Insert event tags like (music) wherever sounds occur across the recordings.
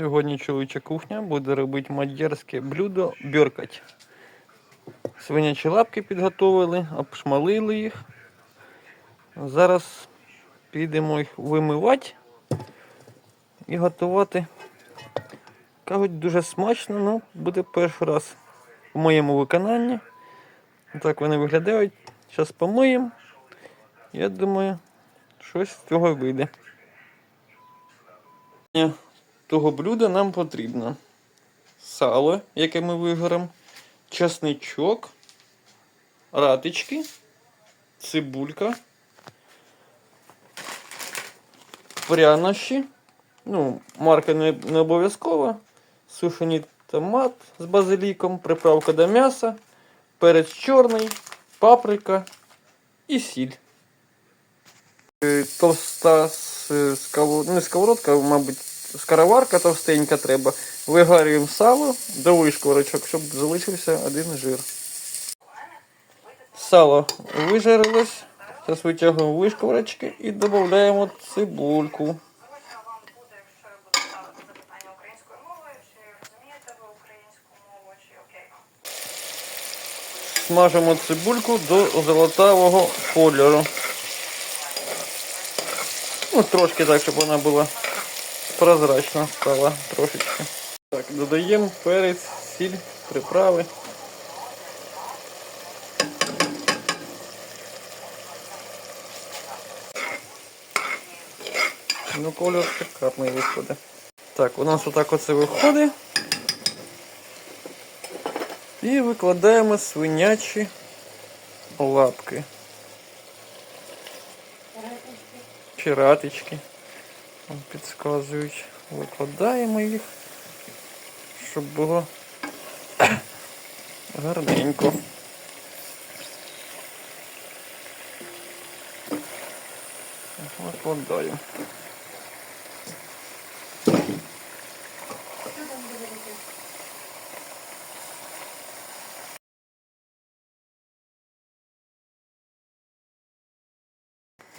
Сьогодні чоловіча кухня буде робити мад'ярське блюдо бьоркать. Свинячі лапки підготовили, обшмалили їх. Зараз підемо їх вимивати і готувати. Кажуть, дуже смачно, ну буде перший раз в моєму виконанні. Так вони виглядають. Зараз помиємо. Я думаю, щось з цього вийде. Того блюда нам потрібно сало, яке ми вигоримо, часничок, ратички, цибулька, прянощі. Ну, марка не, не обов'язкова. Сушений томат з базиліком, приправка до м'яса, перець чорний, паприка і сіль. Е, Товста сковородка, мабуть, скороварка товстенька треба. Вигарюємо сало до вишкорочок, щоб залишився один жир. Сало вижарилось. Зараз витягуємо вишкорочки і додаємо цибульку. Смажимо цибульку до золотавого кольору. Ну, трошки так, щоб вона була прозрачна стала трошечки. Так, додаємо перець, сіль, приправи. Ну, кольор шикарний виходить. Так, у нас отак оце виходить. І викладаємо свинячі лапки. Чи ратички. Там Підказують. Викладаємо їх, щоб було (coughs) гарненько. Викладаємо.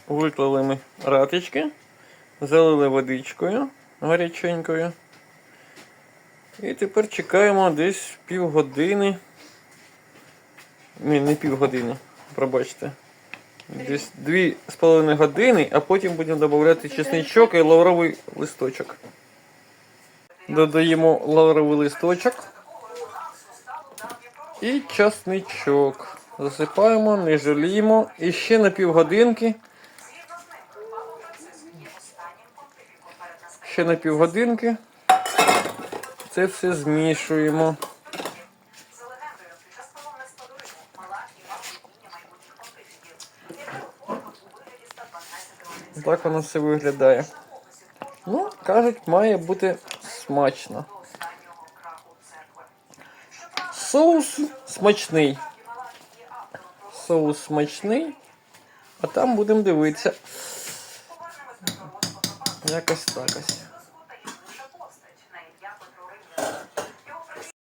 Виклали ми ратички, залили водичкою гаряченькою. І тепер чекаємо десь півгодини. Ні, не півгодини, пробачте. Десь дві з половиною години, а потім будемо додавати чесничок і лавровий листочок. Додаємо лавровий листочок і часничок. Засипаємо, не жаліємо. І ще на півгодинки. Ще на півгодинки. Це все змішуємо. За легендою, під час поломних складовищ мала і мала кухня майбутніх конфліктів. У вигляді 112 кілометрів. Так воно все виглядає. Ну, кажуть, має бути смачно. Соус смачний. Соус смачний. А там будемо дивитися. Якось так ось.